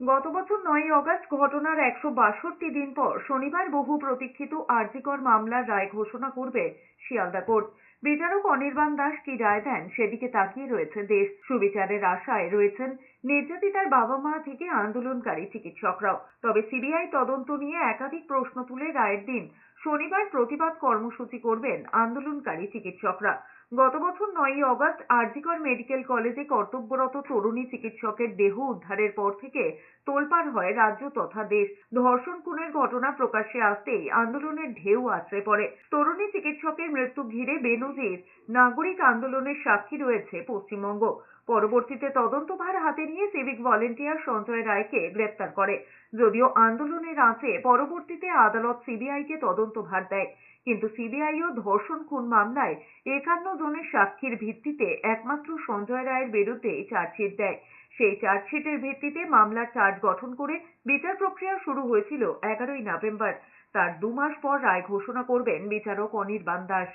গত বছর নয় আগস্ট ঘটনার একশো বাষট্টি দিন পর শনিবার বহু প্রতীক্ষিত আরজিকর মামলার রায় ঘোষণা করবে শিয়ালদা কোর্ট। বিচারক অনির্বাণ দাস কি রায় দেন সেদিকে তাকিয়ে রয়েছে দেশ। সুবিচারের আশায় রয়েছেন নির্যাতিতার বাবা মা থেকে আন্দোলনকারী চিকিৎসকরাও। তবে সিবিআই তদন্ত নিয়ে একাধিক প্রশ্ন তুলে রায়ের দিন শনিবার প্রতিবাদ কর্মসূচি করবেন আন্দোলনকারী চিকিৎসকরা। গত বছর নয়ই অগস্ট আরজিকর মেডিকেল কলেজে কর্তব্যরত তরুণী চিকিৎসকের দেহ উদ্ধারের পর থেকে তোলপাড় হয় রাজ্য তথা দেশ। ধর্ষণ খুনের ঘটনা প্রকাশ্যে আসতেই আন্দোলনের ঢেউ আছড়ে পড়ে। তরুণী চিকিৎসকের মৃত্যু ঘিরে বেনজির নাগরিক আন্দোলনের সাক্ষী রয়েছে পশ্চিমবঙ্গ। পরবর্তীতে তদন্তভার হাতে নিয়ে সিভিক ভলেন্টিয়ার সঞ্জয় রায়কে গ্রেপ্তার করে। যদিও আন্দোলনের আঁচে পরবর্তীতে আদালত সিবিআইকে তদন্তভার দেয়। কিন্তু সিবিআইও ধর্ষণ খুন মামলায় একান্ন জনের সাক্ষীর ভিত্তিতে একমাত্র সঞ্জয় রায়ের বিরুদ্ধে চার্জশিট দেয়। সেই চার্জশিটের ভিত্তিতে মামলার চার্জ গঠন করে বিচার প্রক্রিয়া শুরু হয়েছিল এগারোই নভেম্বর। তার দু মাস পর রায় ঘোষণা করবেন বিচারক অনির্বাণ দাস।